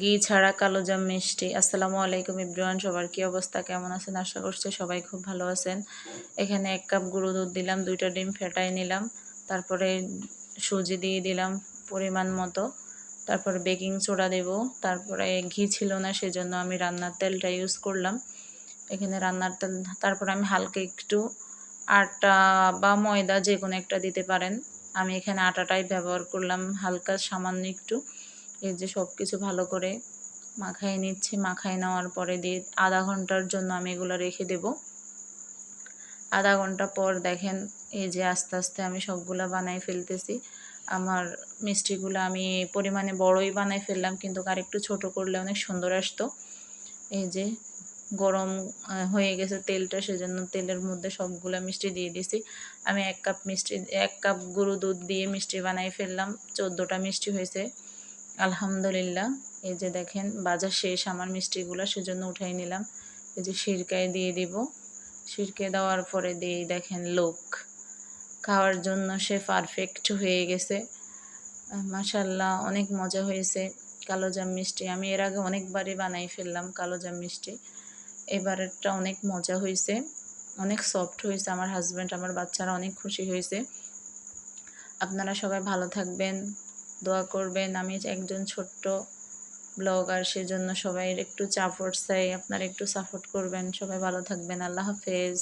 ঘি ছাড়া কালো জাম মিষ্টি। আসসালামু আলাইকুম ইব্রান সবার কি অবস্থা? কেমন আছেন? আশা করছি সবাই খুব ভালো আছেন। এখানে এক কাপ গুঁড়ো দুধ দিলাম, দুইটা ডিম ফেটাই নিলাম। তারপরে সুজি দিয়ে দিলাম পরিমাণ মতো। তারপরে বেকিং সোডা দেব। তারপরে ঘি ছিল না, সেজন্য আমি রান্নার তেলটা ইউজ করলাম। এখানে রান্নার তেল, তারপরে আমি হালকা একটু আটা বা ময়দা যে কোনো একটা দিতে পারেন। আমি এখানে আটাটাই ব্যবহার করলাম, হালকা সামান্য একটু। এই যে সব কিছু ভালো করে মাখাই নিচ্ছি মাখাই নেওয়ার পরে দিয়ে আধা ঘণ্টার জন্য আমি এগুলো রেখে দেব। আধা ঘণ্টা পর দেখেন এই যে আস্তে আস্তে আমি সবগুলো বানাই ফেলতেছি। আমার মিষ্টিগুলো আমি পরিমাণে বড়ই বানাই ফেললাম, কিন্তু আর একটু ছোটো করলে অনেক সুন্দর আসতো। এই যে গরম হয়ে গেছে তেলটা, সেজন্য তেলের মধ্যে সবগুলো মিষ্টি দিয়ে দিছি। আমি এক কাপ মিষ্টি, এক কাপ গরু দুধ দিয়ে মিষ্টি বানাই ফেললাম। চোদ্দোটা মিষ্টি হয়েছে। আলহামদুলিল্লাহ। এই যে দেখেন, বাজার শেষ, আমার মিষ্টিগুলো সেজন্য উঠাই নিলাম। এই যে সিরকায় দিয়ে দিব। সিরকে দেওয়ার পরে দিয়ে দেখেন লোক। খাওয়ার জন্য সে পারফেক্ট হয়ে গেছে। মাসাল্লাহ অনেক মজা হয়েছে। কালোজাম মিষ্টি, আমি এর আগে অনেকবারই বানাই ফেললাম কালোজাম মিষ্টি। এবারেরটা অনেক মজা হয়েছে। অনেক সফট হয়েছে। আমার হাজব্যান্ড আমার বাচ্চারা অনেক খুশি হয়েছে। আপনারা সবাই ভালো থাকবেন। দোয়া করবেন। আমি একজন ছোট্ট ব্লগার, সেজন্য সবাই একটু সাপোর্ট চাই। আপনারা একটু সাপোর্ট করবেন। সবাই ভালো থাকবেন। আল্লাহ হাফেজ।